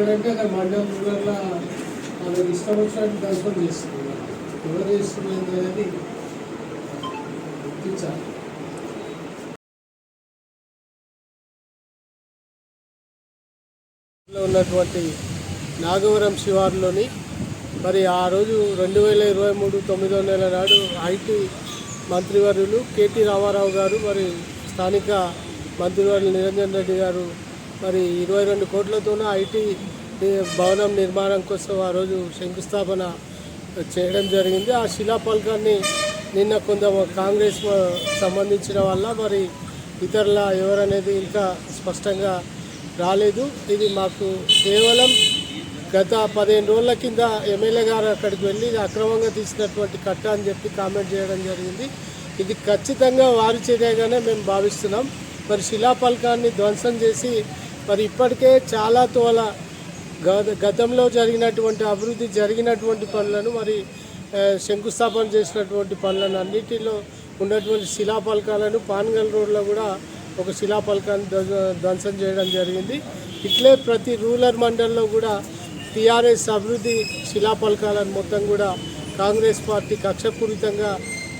ఎక్కడంటే అక్కడ మండలం ఊళ్ళల్లో వాళ్ళకి ఇష్టం వచ్చినట్టు దర్శనం చేస్తున్నారు ఎవరు చేస్తున్నారు అనేది గుర్తించాలి. ఉన్నటువంటి నాగవరం శివారులోని మరి ఆ రోజు రెండు వేల ఇరవై మూడు తొమ్మిదో నెల నాడు ఐటీ మంత్రివర్యులు కేటీ రామారావు గారు మరి స్థానిక మంత్రివర్యులు నిరంజన్ రెడ్డి గారు మరి ఇరవై రెండు కోట్లతోన ఐటీ భవనం నిర్మాణం కోసం ఆ రోజు శంకుస్థాపన చేయడం జరిగింది. ఆ శిలాఫలకాన్ని నిన్న కొంత కాంగ్రెస్ సంబంధించిన వల్ల మరి ఇతరుల ఎవరనేది ఇంకా స్పష్టంగా రాలేదు. ఇది మాకు కేవలం గత పదిహేను రోజుల కింద ఎమ్మెల్యే గారు అక్కడికి వెళ్ళి అక్రమంగా తీసినటువంటి కట్ట అని చెప్పి కామెంట్ చేయడం జరిగింది. ఇది ఖచ్చితంగా వారి చర్యగానే మేము భావిస్తున్నాం. మరి శిలాఫలకాన్ని ధ్వంసం చేసి మరి ఇప్పటికే చాలా తోల గతంలో జరిగినటువంటి అభివృద్ధి జరిగినటువంటి పనులను మరి శంకుస్థాపన చేసినటువంటి పనులను అన్నిటిలో ఉన్నటువంటి శిలాఫలకాలను పాన్గల్ రోడ్లో కూడా ఒక శిలాఫలకాన్ని ధ్వంసం చేయడం జరిగింది. ఇట్లే ప్రతి రూరల్ మండల్లో కూడా టీఆర్ఎస్ అభివృద్ధి శిలాఫలకాలను మొత్తం కూడా కాంగ్రెస్ పార్టీ కక్షపూరితంగా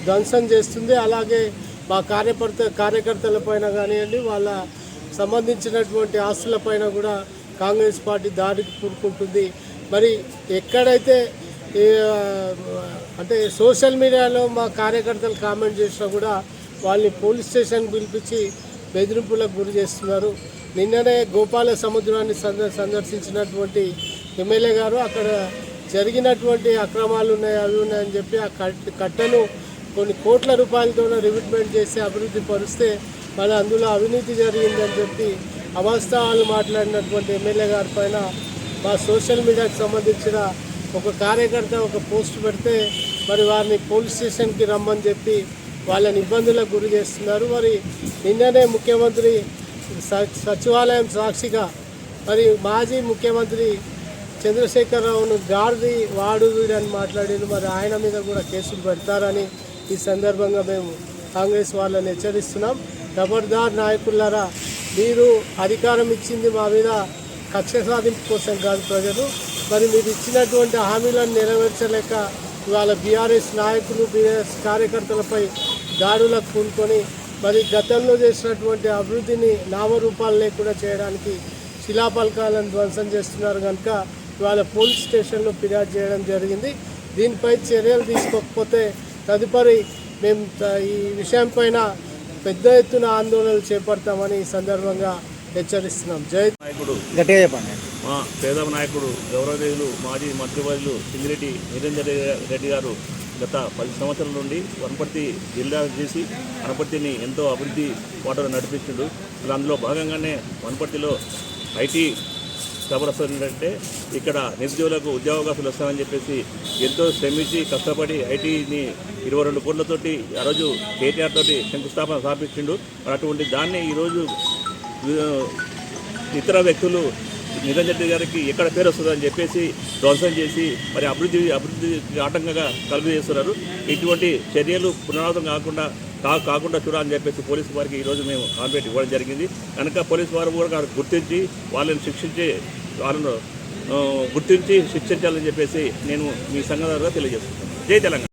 ధ్వంసం చేస్తుంది. అలాగే మా కార్యకర్త కార్యకర్తల పైన కానివ్వండి వాళ్ళ సంబంధించినటువంటి ఆస్తులపైన కూడా కాంగ్రెస్ పార్టీ దారికి కూరుకుంటుంది మరి ఎక్కడైతే అంటే సోషల్ మీడియాలో మా కార్యకర్తలు కామెంట్ చేసినా కూడా వాళ్ళని పోలీస్ స్టేషన్ పిలిపించి బెదిరింపులకు గురి చేస్తున్నారు. నిన్ననే గోపాల సముద్రాన్ని సందర్శించినటువంటి ఎమ్మెల్యే గారు అక్కడ జరిగినటువంటి అక్రమాలు ఉన్నాయి అవి ఉన్నాయని చెప్పి ఆ కట్టను కొన్ని కోట్ల రూపాయలతో రివిట్మెంట్ చేసి అభివృద్ధి పరుస్తే మరి అందులో అవినీతి జరిగిందని చెప్పి అవాస్తవాలు మాట్లాడినటువంటి ఎమ్మెల్యే గారి పైన మా సోషల్ మీడియాకి సంబంధించిన ఒక కార్యకర్త ఒక పోస్ట్ పెడితే మరి వారిని పోలీస్ స్టేషన్కి రమ్మని చెప్పి వాళ్ళని ఇబ్బందులకు గురి చేస్తున్నారు. మరి నిన్ననే ముఖ్యమంత్రి స- సచివాలయం సాక్షిగా మరి మాజీ ముఖ్యమంత్రి చంద్రశేఖరరావును గాడిది వాడు అని మాట్లాడారు మరి ఆయన మీద కూడా కేసులు పెడతారని ఈ సందర్భంగా మేము కాంగ్రెస్ వాళ్ళని హెచ్చరిస్తున్నాం. ఖబర్దార్ నాయకులారా మీరు అధికారం ఇచ్చింది మా మీద కక్ష సాధింపు కోసం కాదు ప్రజలు. మరి మీరు ఇచ్చినటువంటి హామీలను నెరవేర్చలేక ఇవాళ బీఆర్ఎస్ నాయకులు బీఆర్ఎస్ కార్యకర్తలపై దాడులకు పూనుకొని మరి గతంలో చేసినటువంటి అభివృద్ధిని నామరూపాలు లేకుండా చేయడానికి శిలాపలకాలను ధ్వంసం చేస్తున్నారు కనుక ఇవాళ పోలీస్ స్టేషన్లో ఫిర్యాదు చేయడం జరిగింది. దీనిపై చర్యలు తీసుకోకపోతే తదుపరి మేము ఈ విషయం పైన పెద్ద ఎత్తున ఆందోళనలు చేపడతామని ఈ సందర్భంగా హెచ్చరిస్తున్నాం. జై నాయకుడు. గట్టిగా చెప్పండి. మా పేదవ నాయకుడు గౌరవదేవులు మాజీ మంత్రివర్యులు సింగిరెడ్డి నిరంజన్ రెడ్డి- గారు గత పది సంవత్సరాల నుండి వనపర్తి జిల్లా చేసి వనపర్తిని ఎంతో అభివృద్ధి వాటలో నడిపించిండు. అలా అందులో భాగంగానే వనపర్తిలో ఐటీ సభలు ఏంటంటే ఇక్కడ నిరుద్యోగులకు ఉద్యోగాలు వస్తామని చెప్పేసి ఎంతో శ్రమించి కష్టపడి ఐటీని ఇరవై రెండు కోట్లతోటి ఆ రోజు కేటీఆర్ తోటి శంకుస్థాపన స్థాపించిండు. మరి అటువంటి దాన్ని ఈరోజు ఇతర వ్యక్తులు నిరంజన్ రెడ్డి గారికి ఎక్కడ పేరు వస్తుందని చెప్పేసి ధ్వంసం చేసి మరి అభివృద్ధి అభివృద్ధికి ఆటంకంగా కలుగు చేస్తున్నారు. ఇటువంటి చర్యలు పునరావృతం కాకుండా కా కాకుండా చూడాలని చెప్పేసి పోలీసు వారికి ఈరోజు మేము కాన్ఫిడెంట్ ఇవ్వడం జరిగింది. కనుక పోలీసు వారు కూడా గుర్తించి వాళ్ళని శిక్షించే వాళ్ళను గుర్తించి శిక్షించాలని చెప్పేసి నేను మీ సంఘ ద్వారా తెలియజేస్తున్నాను. జై తెలంగాణ.